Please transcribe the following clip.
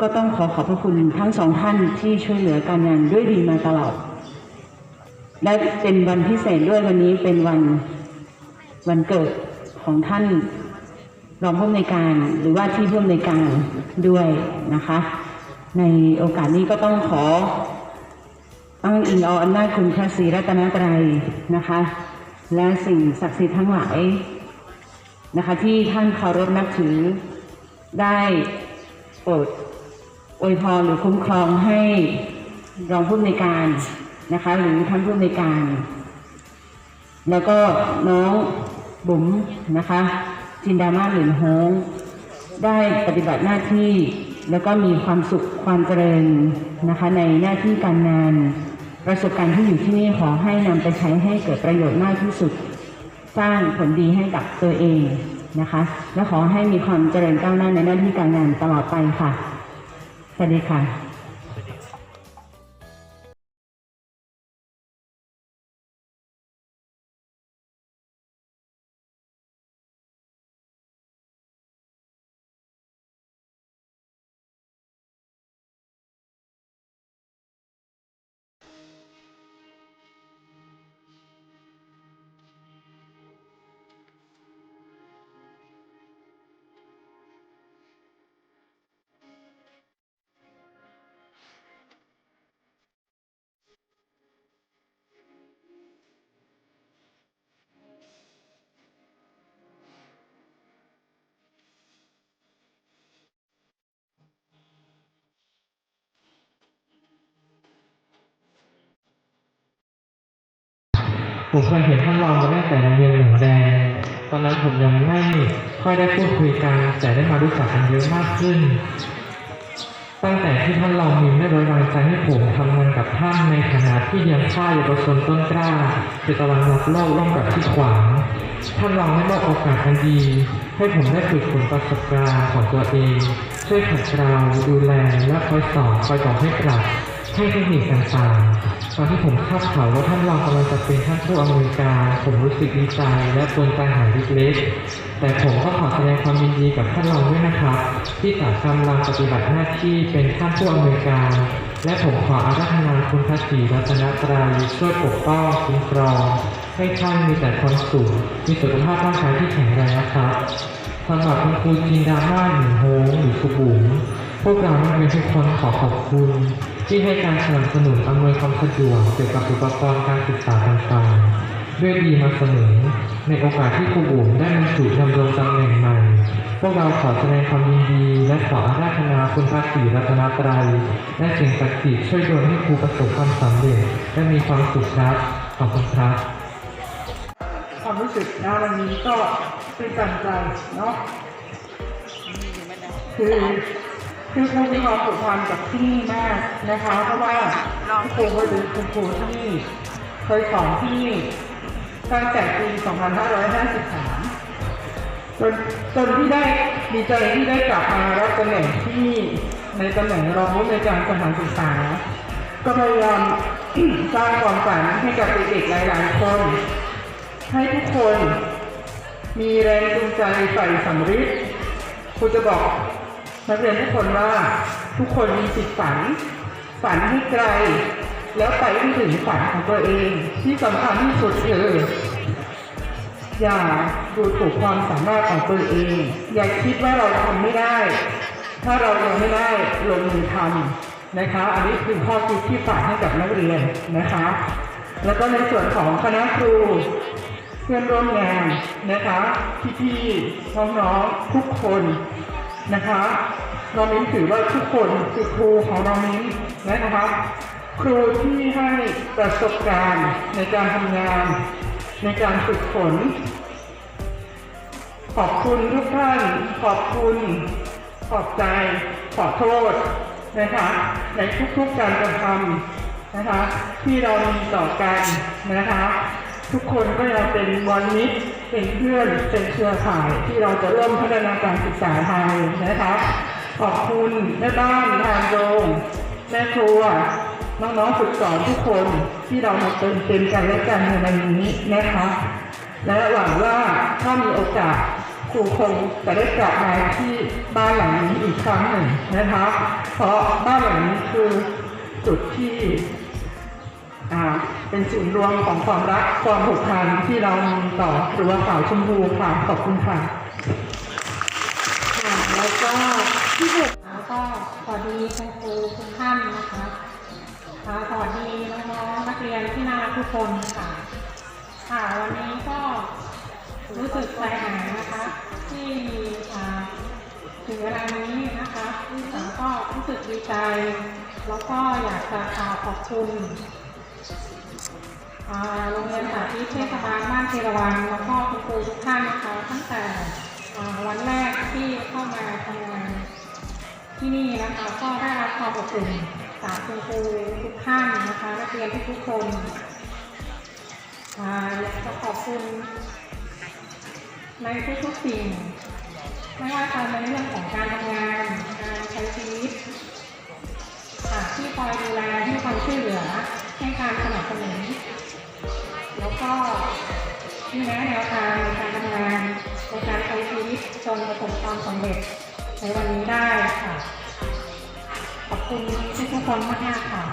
ก็ต้องขอขอบพระคุณทั้งสองท่านที่ช่วยเหลือการงานด้วยดีมาตลอด และเป็นวันพิเศษด้วยวันนี้เป็นวันวันเกิดของท่านรองผู้อำนวยการหรือว่าที่ผู้อำนวยการด้วยนะคะ ในโอกาสนี้ก็ต้องขออ้างอิงเอาอำนาจคุณพระศรีรัตนตรัยนะคะ และสิ่งศักดิ์สิทธิ์ทั้งหลายนะคะ ที่ท่านเคารพนับถือได้โปรด อวยพรหรือคุ้มครองให้รองผู้อำนวยการนะคะ หรือท่านผู้อำนวยการ แล้วก็น้องบุ๋มนะคะ จินดามาหลินฮงได้ปฏิบัติหน้าที่แล้วก็มีความสุขความเจริญนะคะ ในหน้าที่การงาน ประสบการณ์ที่อยู่ที่นี่ขอให้นำไปใช้ให้เกิดประโยชน์มากที่สุด สร้างผลดีให้กับตัวเองนะคะ และขอให้มีความเจริญก้าวหน้าในหน้าที่การงานตลอดไปค่ะ สวัสดีค่ะ ผมเคยเห็นท่านรองมาตั้งแต่โรงเรียนหนึ่งแดงตอนนั้นผมยังไม่ค่อยได้พูดคุยกันแต่ได้มารู้จักกันเยอะมากขึ้น ตั้งแต่ที่ท่านรองมินได้ไว้วางใจให้ผมทำงานกับท่านในฐานะที่เลี้ยงข้าวเยาวชนต้นกล้าเป็นตะวันรับโลกร่วมกับที่ขวางท่านรองได้มอบโอกาสอันดีให้ผมได้ฝึกฝนประสบการณ์ของตัวเอง ช่วยขัดเกลาดูแลและคอยสอนคอยบอกให้ปรับให้เทคนิคต่างๆ ตอนที่ผมทราบข่าวว่าท่านรองกำลังจะเป็นท่านผู้อำนวยการ ผมรู้สึกดีใจและปนใจหายเล็กๆแต่ผมก็ขอแสดงความยินดีกับท่านรองด้วยนะครับ ที่จะกำลังปฏิบัติหน้าที่เป็นท่านผู้อำนวยการ และผมขออาราธนาคุณพระศรีรัตนตรัยช่วยปกป้องคุ้มครองให้ท่านมีแต่ความสุขมีสุขภาพร่างกายที่แข็งแรงนะครับสำหรับคุณครูจินดาม่าหนึ่งโฮงหรือครูบุ๋มพวกเรานักเรียนทุกคนขอขอบคุณ ที่ให้การสนับสนุนอำนวยความสะดวกเกี่ยวกับอุปกรณ์การศึกษาต่างๆ ด้วยดีมาเสมอในโอกาสที่ครูบุ๋มได้บรรจุดำรงตำแหน่งใหม่ พวกเราขอแสดงความยินดี และขออาราธนาคุณพระศรีรัตนตรัยและสิ่งศักดิ์สิทธิ์ช่วยดลให้ครูประสบความสำเร็จและมีความสุขครับขอบคุณครับความรู้สึกนะวันนี้ก็เป็นกำลังใจเนาะคือ คือครูมีความผูกพันกับที่นี่มากนะคะ เพราะว่าครูเคยดูคุณครูที่นี่เคยสอนที่นี่ตั้งแต่ปี 2553 จนจนที่ได้ดีใจที่ได้กลับมารับตำแหน่งที่ในตำแหน่งรองผู้อำนวยการสถานศึกษา ก็พยายามสร้างความฝันให้กับเด็กๆหลายๆคน ให้ทุกคนมีแรงจูงใจใฝ่สำริดครูจะบอก นักเรียนทุกคนว่าทุกคนมีจิตฝัน ฝันให้ไกล แล้วไปให้ถึงฝันของตัวเอง ที่สำคัญที่สุดคืออย่าดูถูกความสามารถของตัวเอง อย่าคิดว่าเราทำไม่ได้ ถ้าเรายังไม่ได้ลงมือทำนะคะ อันนี้คือข้อคิดที่ฝากให้กับนักเรียนนะคะ แล้วก็ในส่วนของคณะครูเพื่อนร่วมงานนะคะพี่ๆน้องๆทุกคน นะคะน้องมิ้นถือว่าทุกคนคือครูของน้องมิ้นนะคะครูที่ให้ประสบการณ์ในการทำงาน ในการฝึกฝน ขอบคุณทุกท่าน ขอบคุณ ขอบใจ ขอโทษนะคะในทุกๆการกระทำนะคะที่เรามีต่อกันนะคะ ทุกคนก็ยังเป็นวันมิตรเป็นเพื่อนเป็นเครือข่ายที่เราจะเริ่มพัฒนาการศึกษาไทยนะคะขอบคุณแม่บ้านทางโรงแม่ครัวน้องๆฝึกสอนทุกคนที่เรามาเติมเต็มกันและกันในวันนี้นะคะ และหวังว่าถ้ามีโอกาสครูคงจะได้กลับมาที่บ้านหลังนี้อีกครั้งหนึ่งนะคะ เพราะบ้านหลังนี้คือจุดที่อ่า เป็นศูนย์รวมของความรักความผูกพันที่เรามีต่อหรือว่าสาวชมพูค่ะขอบคุณค่ะค่ะแล้วก็ที่สุดแล้วก็สวัสดีคุณครูทุกท่านนะคะค่ะสวัสดีน้องๆนักเรียนที่น่ารักทุกคนค่ะ ค่ะวันนี้ก็รู้สึกใจหายนะคะ ที่อ่าถึงเวลานี้นะคะที่สาวก็รู้สึกดีใจ แล้วก็อยากจะขอบคุณ โรงเรียนสาธิตเทศบาลบ้านเทรวันแล้วก็คุณครูทุกท่านนะคะตั้งแต่วันแรกที่เข้ามาทำงานที่นี่นะคะก็ได้รับความอบอุ่นจากคุณครูทุกท่านนะคะนักเรียนทุกๆคนอ่าอยากจะขอบคุณในทุกๆสิ่งไม่ว่าจะเป็นเรื่องของการทำงาน นประสบความสำเร็จในวันนี้ได้ค่ะ ขอบคุณทุกคนมากๆค่ะ